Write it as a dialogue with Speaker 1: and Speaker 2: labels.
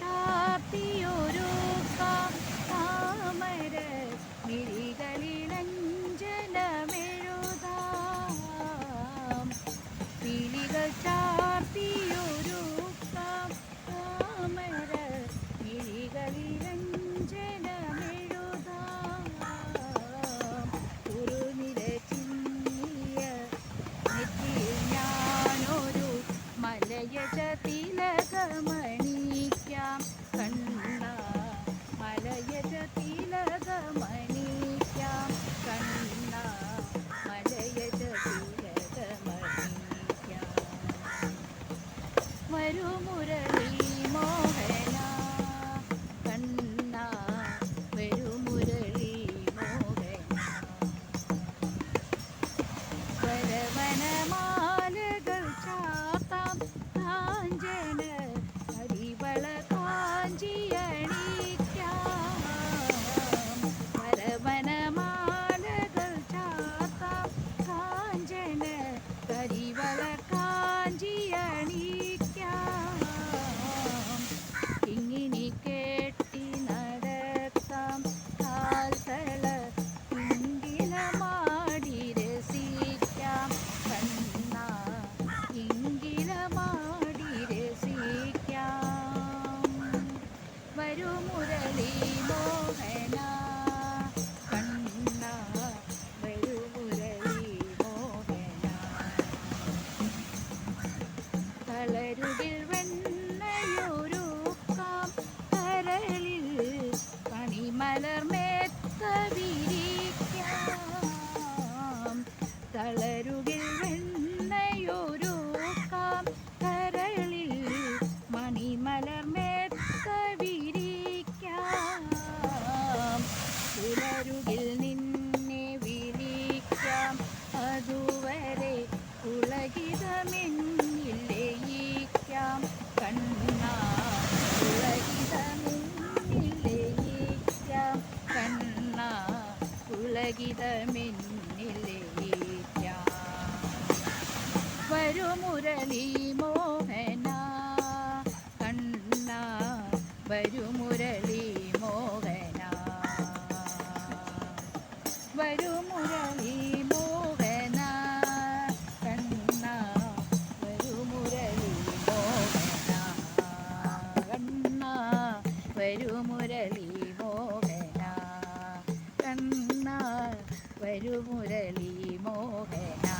Speaker 1: ചാർത്തി あ! കളരുകിൽ വെണ്ണയൂരൂക്കാം. കരളിൽ പണിമലർമേത്ത വിരിക്കാം തളരുകിൽ വെണ്ണയൂരൂക്കാം. കരളിൽ മണിമലർമേത്ത വിരിക്കാം പുലരുകിൽ നിന്നെ വിളിക്കാം. അതുവരെ ഉലകിതമെന്ന് പുളകിതമിന്നിലേക്കാം വരുമുരളി മോഹന കണ്ണ വരുമുരളി കണ്ണ മോഹന.